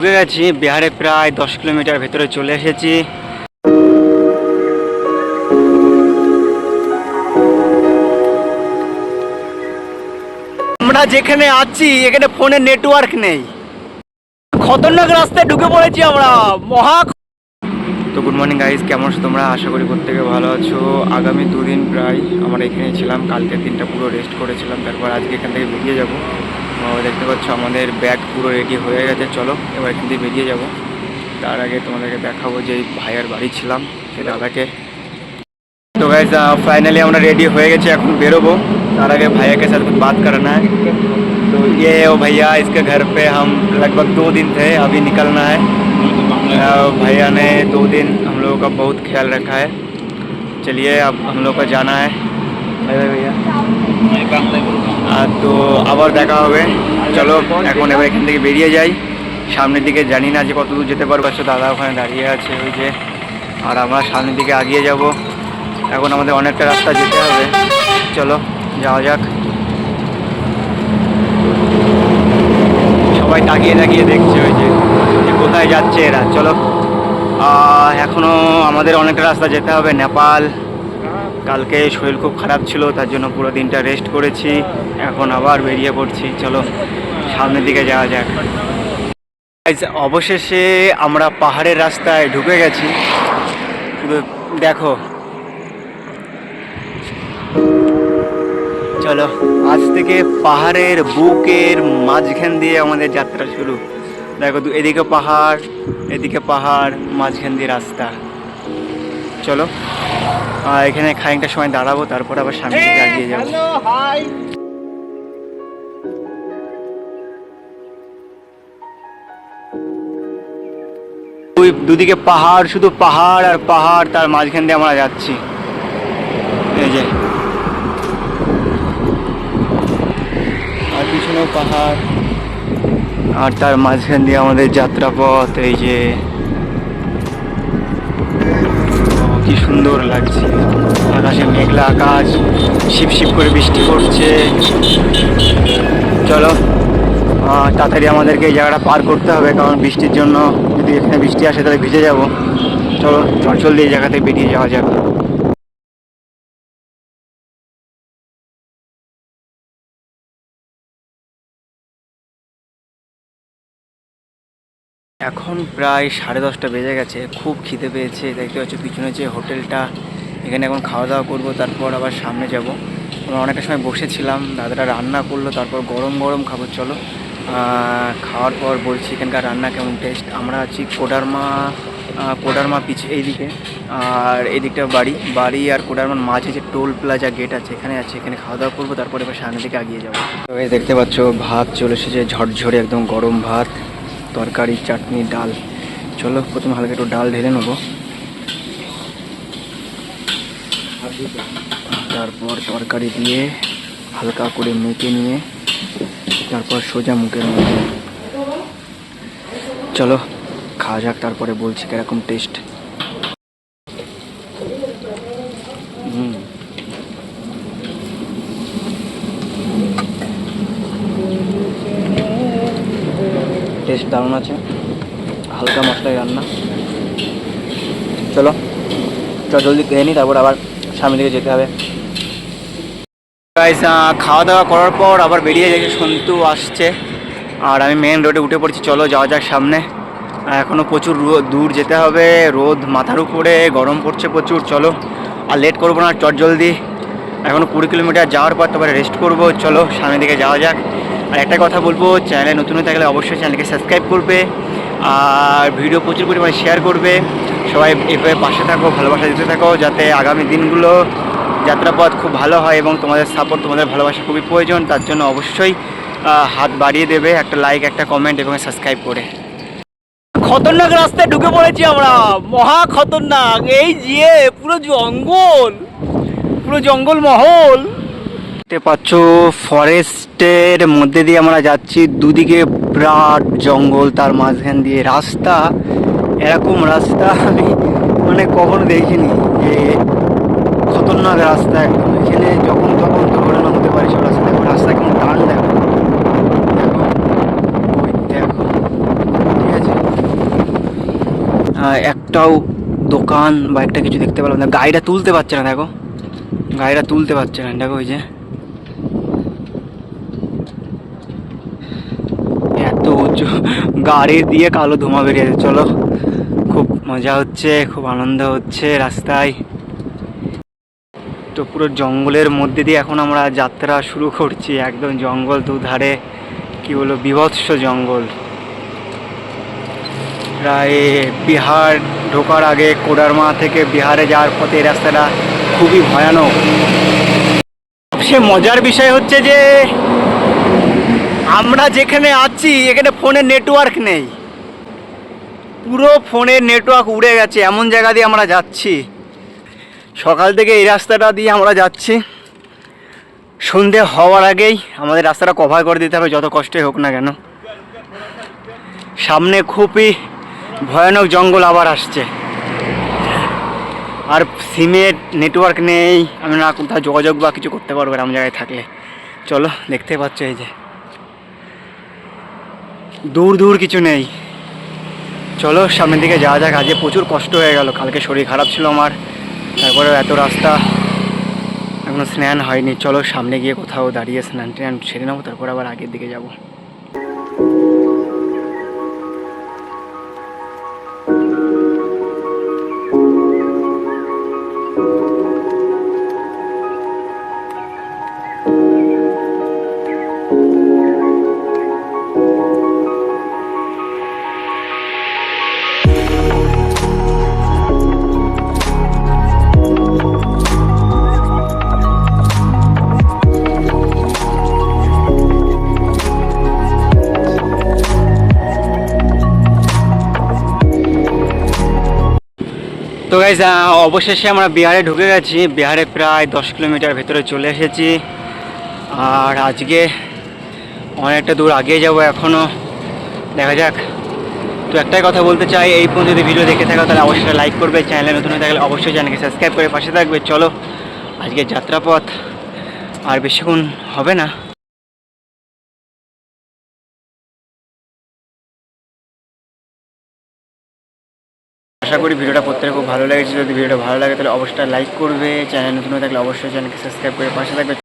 ঢুকে গেছি, বিহারে প্রায় দশ কিলোমিটার ভেতরে চলে এসেছি। আমরা যেখানে আছি, এখানে ফোনে নেটওয়ার্ক নেই। খতরনাক রাস্তায় ঢুকে পড়েছি আমরা, মহা তো গুড মর্নিং গাইজ কেমন আছো তোমরা? আশা করি প্রত্যেকে ভালো আছো। আগামী দুদিন প্রায় আমরা এখানে ছিলাম, কালকের দিনটা পুরো রেস্ট করেছিলাম, তারপর আজকে এখান থেকে বেরিয়ে যাব। দেখতে পাচ্ছ আমাদের ব্যাগ পুরো রেডি হয়ে গেছে চলো এবার এখান থেকে বেরিয়ে যাব তার আগে তোমাদেরকে দেখাবো যে এই ভাইয়ার বাড়ি ছিলাম সে দাদাকে तो गाइज फाइनली আমরা रेडी হয়ে গেছি এখন বেরোবো তার আগে भैया के साथ कुछ बात करना है तो ये है वो भैया इसके घर पे हम लगभग दो दिन थे अभी निकलना है अ, भैया ने दो दिन हम लोगों का बहुत ख्याल रखा है चलिए अब हम लोग को जाना है আর তো আবার দেখা হবে। চলো, এখন এবার এখান থেকে বেরিয়ে যাই। সামনের দিকে জানি না যে কতদূর যেতে পারব আসলে দাদা ওখানে দাঁড়িয়ে আছে ওই যে। আর আমরা সামনের দিকে আগিয়ে যাব। এখন আমাদের অনেকটা রাস্তা যেতে হবে। চলো, যাওয়া যাক। সবাই তাকিয়ে তাকিয়ে দেখছে ওই যে যে কোথায় যাচ্ছে এরা। চলো এখনও আমাদের অনেকটা রাস্তা যেতে হবে। নেপাল কালকে শরীর খুব খারাপ ছিল, তার জন্য পুরো দিনটা রেস্ট করেছি। এখন আবার বেরিয়ে পড়ছি। চলো, সামনের দিকে যাওয়া যাক। অবশেষে আমরা পাহাড়ের রাস্তায় ঢুকে গেছি। দেখো। চলো, আজ থেকে পাহাড়ের বুকের মাঝখান দিয়ে আমাদের যাত্রা শুরু। দেখো, এদিকে পাহাড় এদিকে পাহাড়, মাঝখান দিয়ে রাস্তা। চলো। এখানে খানিকটা সময় দাঁড়াবো তারপর আবার সামনে দিকে এগিয়ে যাব। দুদিকে পাহাড় শুধু পাহাড় আর পাহাড় তার মাঝখান দিয়ে আমরা যাচ্ছি। এই যে। আর পিছনেও পাহাড়। আর তার মাঝখান দিয়ে আমাদের যাত্রাপথ এই যে। কি সুন্দর লাগছে। আকাশে মেঘলা আকাশ, শিপ শিপ করে বৃষ্টি পড়ছে। চলো তাড়াতাড়ি আমাদেরকে এই জায়গাটা পার করতে হবে, কারণ বৃষ্টির জন্য যদি এখানে বৃষ্টি আসে তাহলে ভিজে যাব। চলো চঞ্চল দিয়ে এই জায়গাতে বেরিয়ে যাওয়া যাক। এখন প্রায় সাড়ে দশটা বেজে গেছে, খুব খিদে পেয়েছে, দেখতে পাচ্ছ পিছনে যে হোটেলটা, এখানে এখন খাওয়া দাওয়া করব, তারপর আবার সামনে যাব। আমরা অনেকটা সময় বসেছিলাম দাদারা রান্না করল, তারপর গরম গরম খাব, চলো। খাওয়ার পর বলছি এখানকার রান্না কেমন টেস্ট আমরা আছি কোডারমা কোডারমা পিছ এইদিকে, আর এদিকটা বাড়ি। বাড়ি আর কোডারমার মাঝে যে টোল প্লাজা গেট আছে, এখানে আছে, এখানে খাওয়া দাওয়া করব, তারপরে এবার সামনের দিকে এগিয়ে যাব। তো দেখতে পাচ্ছ, ভাত চলে এসেছে, ঝরঝরে একদম গরম ভাত। তরকারি, চাটনি, ডাল। চলো, প্রথমে হালকা একটু ডাল ঢেলে নেব। তারপর তরকারি দিয়ে হালকা করে মেখে নিয়ে, তারপর সোজা মুখের মধ্যে। চলো, খাওয়া যাক, তারপরে বলছি কীরকম টেস্ট হুম। টেস্ট দারুণ আছে। হালকা মশলায় রান্না। চলো, চল জলদি খেয়ে নিই তারপর আবার সামনের দিকে যেতে হবে। খাওয়া দাওয়া করার পর আবার বেরিয়ে গেছে, সন্তু আসছে। আর আমি মেন রোডে উঠে পড়ছি, চলো যাওয়া যাক সামনে। এখনও প্রচুর দূর যেতে হবে, রোদ মাথার উপরে, গরম পড়ছে প্রচুর, চলো। আর লেট করব না, চট জলদি। এখনও কুড়ি কিলোমিটার যাওয়ার পর তারপরে রেস্ট করব, চলো সামনের দিকে যাওয়া যাক। আর একটা কথা বলব চ্যানেলে নতুন হয়ে থাকলে অবশ্যই চ্যানেলকে সাবস্ক্রাইব করবে আর ভিডিও প্রচুর পরিমাণে শেয়ার করবে। সবাই এভাবে পাশে থাকো, ভালোবাসা দিতে থাকো, যাতে আগামী দিনগুলো যাত্রাপথ খুব ভালো হয় এবং তোমাদের সাপোর্ট তোমাদের ভালোবাসা খুবই প্রয়োজন। তার জন্য অবশ্যই হাত বাড়িয়ে দেবে একটা লাইক একটা কমেন্ট এবং সাবস্ক্রাইব করে। খতরনাক রাস্তায় ঢুকে পড়েছি আমরা। মহা খতরনাক। এই যে, পুরো জঙ্গল। পুরো জঙ্গল মহল। দেখতে পাচ্ছ, ফরেস্টের মধ্যে দিয়ে আমরা যাচ্ছি। দুদিকে বিরাট জঙ্গল, তার মাঝখান দিয়ে রাস্তা। এরকম রাস্তা আমি মানে কখনো দেখিনি যে খতরনাক রাস্তা একদম। এখানে যখন তখন দুর্ঘটনা হতে পারে সব রাস্তা দেখো, রাস্তা কেমন টান দেখো। দেখো দেখো, ঠিক আছে? একটাও দোকান বা একটা কিছু দেখতে পেলাম না। গাড়িটা তুলতে পারছে না, দেখো। গাড়িটা তুলতে পারছে না, দেখো ওই যে এত উঁচু গাড়ি দিয়ে কালো ধোঁয়া বেরিয়েছে, চলো। খুব মজা হচ্ছে, খুব আনন্দ হচ্ছে রাস্তায়। তো পুরো জঙ্গলের মধ্যে দিয়ে এখন আমরা যাত্রা শুরু করছি, একদম জঙ্গল দুধারে, কি বলব, বিভৎস জঙ্গল। প্রায় বিহার ঢোকার আগে কোডারমা থেকে বিহারে যাওয়ার পথে এই রাস্তাটা খুবই ভয়ানক। সবচেয়ে মজার বিষয় হচ্ছে যে আমরা যেখানে আছি, এখানে ফোনের নেটওয়ার্ক নেই। পুরো ফোনের নেটওয়ার্ক উড়ে গেছে, এমন জায়গা দিয়ে আমরা যাচ্ছি। সকাল থেকে এই রাস্তাটা দিয়ে আমরা যাচ্ছি। সন্ধে হওয়ার আগেই আমাদের রাস্তাটা কভার করে দিতে হবে, যত কষ্টই হোক না কেন। সামনে খুবই ভয়ানক জঙ্গল আবার আসছে। আর সিমের নেটওয়ার্ক নেই আমি না কোথাও যোগাযোগ বা কিছু করতে পারব এরকম জায়গায় থাকলে। চলো, দেখতে পাচ্ছ এই যে। দূর দূর কিছু নেই। চলো, সামনের দিকে যাওয়া যাক। আজকে প্রচুর কষ্ট হয়ে গেল। কালকে শরীর খারাপ ছিল আমার। তারপরে এত রাস্তা। এখনও স্নান হয়নি। চলো, সামনে গিয়ে কোথাও দাঁড়িয়ে স্নান ট্যান সেরে নেব, তারপর আবার আগের দিকে যাব। তো গাইজ অবশেষে আমরা বিহারে ঢুকে গেছি। বিহারে প্রায় দশ কিলোমিটার ভেতরে চলে এসেছি। আর আজকে অনেকটা দূর আগে যাব এখনও দেখা যাক। তো একটাই কথা বলতে চাই, এই পর্যন্ত যদি ভিডিও দেখে থাকো, তাহলে অবশ্যই লাইক করবে। চ্যানেলে নতুন হয়ে থাকলে অবশ্যই চ্যানেলকে সাবস্ক্রাইব করে পাশে থাকবে। চলো আজকে যাত্রাপথ আর বেশিক্ষণ হবে না। আশা করি ভিডিওটা প্রত্যেকে খুব ভালো লেগেছে। যদি ভিডিওটা ভালো লাগে, তাহলে অবশ্যই লাইক করবে। চ্যানেল নতুন থাকলে অবশ্যই চ্যানেলকে সাবস্ক্রাইব করে পাশে থাকবে।